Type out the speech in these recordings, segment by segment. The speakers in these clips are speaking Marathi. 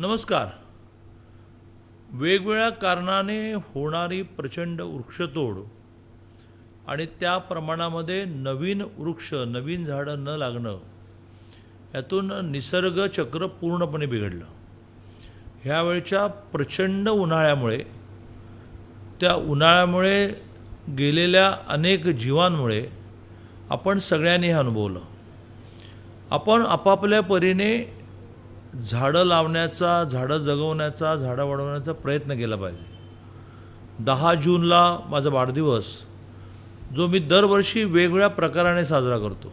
नमस्कार. वेगवेगळ्या कारणाने होणारी प्रचंड वृक्षतोड आणि त्या प्रमाणामध्ये नवीन वृक्ष नवीन झाडं न लागणं यातून निसर्ग चक्र पूर्णपणे बिघडलं. ह्यावेळच्या प्रचंड उन्हाळ्यामुळे त्या उन्हाळ्यामुळे गेलेल्या अनेक जीवांमुळे आपण सगळ्यांनी हे अनुभवलं. आपण आपापल्या परीने झाडं लावण्याचा झाडं जगवण्याचा झाडं वाढवण्याचा प्रयत्न केला पाहिजे. दहा जूनला माझा वाढदिवस जो मी दरवर्षी वेगवेगळ्या प्रकाराने साजरा करतो.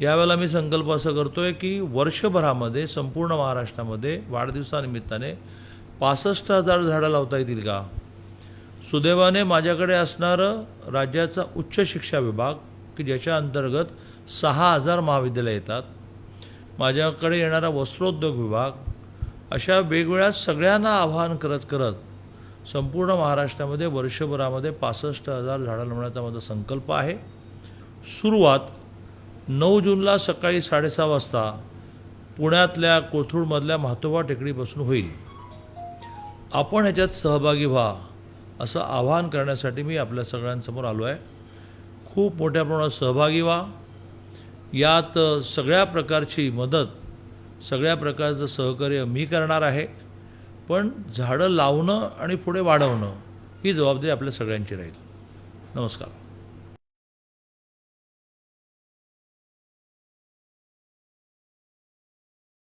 यावेळेला मी संकल्प असं करतो आहे की वर्षभरामध्ये संपूर्ण महाराष्ट्रामध्ये वाढदिवसानिमित्ताने पासष्ट हजार झाडं लावता येतील का? सुदैवाने माझ्याकडे असणारं राज्याचा उच्च शिक्षा विभाग की ज्याच्या अंतर्गत सहा हजार महाविद्यालयं येतात माझ्याकडे येणारा वस्त्रोद्योग विभाग अशा वेगवेगळ्या सगळ्यांना आवाहन करत करत संपूर्ण महाराष्ट्रामध्ये वर्षभरामध्ये पासष्ट हजार झाडं लावण्याचा माझा संकल्प आहे. सुरुवात नऊ जूनला सकाळी साडेसहा वाजता पुण्यातल्या कोथरूडमधल्या म्हातोबा टेकडीपासून होईल. आपण ह्याच्यात सहभागी व्हा असं आवाहन करण्यासाठी मी आपल्या सगळ्यांसमोर आलो आहे खूप मोठ्या प्रमाणात सहभागी व्हा. यात सगळ्या प्रकारची मदत सगळ्या प्रकारचं सहकार्य मी करणार आहे. पण झाडं लावणं आणि पुढे वाढवणं ही जबाबदारी आपल्या सगळ्यांची राहील. नमस्कार.